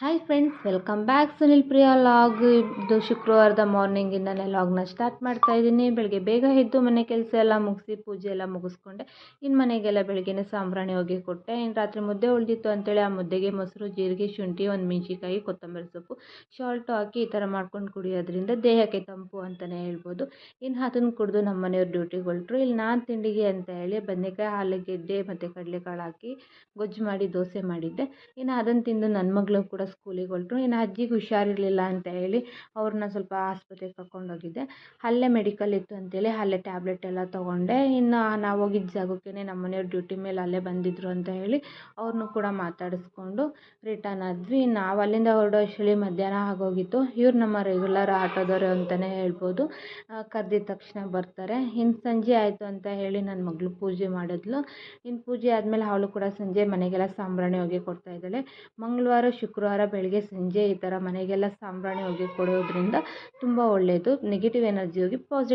Hi friends welcome back Sunil Priya vlog. ಇದು ಶುಕ್ರವಾರದ ಮಾರ್ನಿಂಗಿಂದನೇ ಲಾಗ್ನ start ಮಾಡ್ತಾ ಇದ್ದೀನಿ. ಬೆಳಗ್ಗೆ ಬೇಗ ಎದ್ದು ಮನೆ ಕೆಲಸ ಎಲ್ಲ ಮುಗಿಸಿ ಪೂಜೆ ಎಲ್ಲ ಮುಗಿಸ್ಕೊಂಡೆ. ಇನ್ನು ಮನೆಗೆಲ್ಲ ಬೆಳಗ್ಗೆನೇ ಸಾಂಬ್ರಾಣಿ ಹೋಗಿ ಕೊಟ್ಟೆ. ಇನ್ನು ರಾತ್ರಿ ಮುದ್ದೆ ಉಳಿದಿತ್ತು ಅಂತೇಳಿ ಆ ಮುದ್ದೆಗೆ ಮೊಸರು, ಜೀರಿಗೆ, ಶುಂಠಿ, ಒಂದು ಮೆಣಸಿನ್ಕಾಯಿ, ಕೊತ್ತಂಬರಿ ಸೊಪ್ಪು ಶಾಲ್ಟು ಹಾಕಿ ಈ ಥರ ಮಾಡ್ಕೊಂಡು ಕುಡಿಯೋದ್ರಿಂದ ದೇಹಕ್ಕೆ ತಂಪು ಅಂತಲೇ ಹೇಳ್ಬೋದು. ಇನ್ನು ಅದನ್ನು ಕುಡಿದು ನಮ್ಮ ಮನೆಯವ್ರು ಡ್ಯೂಟಿಗೆ ಇಲ್ಲಿ ನಾನು ತಿಂಡಿಗೆ ಅಂತ ಹೇಳಿ ಬದನೇಕಾಯಿ ಆಲೂಗೆಡ್ಡೆ ಮತ್ತು ಕಡಲೆಕಾಳು ಹಾಕಿ ಗೊಜ್ಜು ಮಾಡಿ, ದೋಸೆ ಮಾಡಿದ್ದೆ. ಇನ್ನು ಅದನ್ನು ತಿಂದು ನನ್ನ ಮಗಳು ಕೂಡ ಸ್ಕೂಲಿಗೆ ಹೊರಟ್ರು. ಇನ್ನು ಅಜ್ಜಿಗೆ ಹುಷಾರಿರಲಿಲ್ಲ ಅಂತ ಹೇಳಿ ಅವ್ರನ್ನ ಸ್ವಲ್ಪ ಆಸ್ಪತ್ರೆಗೆ ಕರ್ಕೊಂಡೋಗಿದ್ದೆ ಅಲ್ಲೇ ಮೆಡಿಕಲ್ ಇತ್ತು ಅಂತೇಳಿ ಅಲ್ಲೇ ಟ್ಯಾಬ್ಲೆಟ್ ಎಲ್ಲ ತೊಗೊಂಡೆ. ಇನ್ನು ನಾವು ಹೋಗಿದ್ದ ಜಾಗಕ್ಕೇ ನಮ್ಮ ಮನೆಯವ್ರು ಡ್ಯೂಟಿ ಮೇಲೆ ಅಲ್ಲೇ ಬಂದಿದ್ದರು ಅಂತ ಹೇಳಿ ಅವ್ರನ್ನೂ ಕೂಡ ಮಾತಾಡಿಸ್ಕೊಂಡು ರಿಟರ್ನ್ ಆದ್ವಿ. ನಾವು ಅಲ್ಲಿಂದ ಹೊರಡೋ ಅಷ್ಟರಲ್ಲಿ ಮಧ್ಯಾಹ್ನ ಆಗೋಗಿತ್ತು. ಇವ್ರು ನಮ್ಮ ರೆಗ್ಯುಲರ್ ಆಟೋದವರು ಅಂತಲೇ ಹೇಳ್ಬೋದು. ಕರೆದಿದ ತಕ್ಷಣ ಬರ್ತಾರೆ. ಇನ್ನು ಸಂಜೆ ಆಯಿತು ಅಂತ ಹೇಳಿ ನನ್ನ ಮಗಳು ಪೂಜೆ ಮಾಡಿದ್ಲು. ಇನ್ನು ಪೂಜೆ ಆದಮೇಲೆ ಅವಳು ಕೂಡ ಸಂಜೆ ಮನೆಗೆಲ್ಲ ಸಾಂಬ್ರಾಣಿ ಹೋಗಿ ಕೊಡ್ತಾ ಇದ್ದಾಳೆ. ಮಂಗಳವಾರ, ಶುಕ್ರವಾರ ಬೆಳಗ್ಗೆ ಸಂಜೆ ಈ ಥರ ಮನೆಗೆಲ್ಲ ಸಾಂಬ್ರಾಣಿ ಹೋಗಿ ಕೊಡೋದ್ರಿಂದ ತುಂಬ ಒಳ್ಳೆಯದು ನೆಗೆಟಿವ್ ಎನರ್ಜಿ ಹೋಗಿ ಪಾಸಿಟಿವ್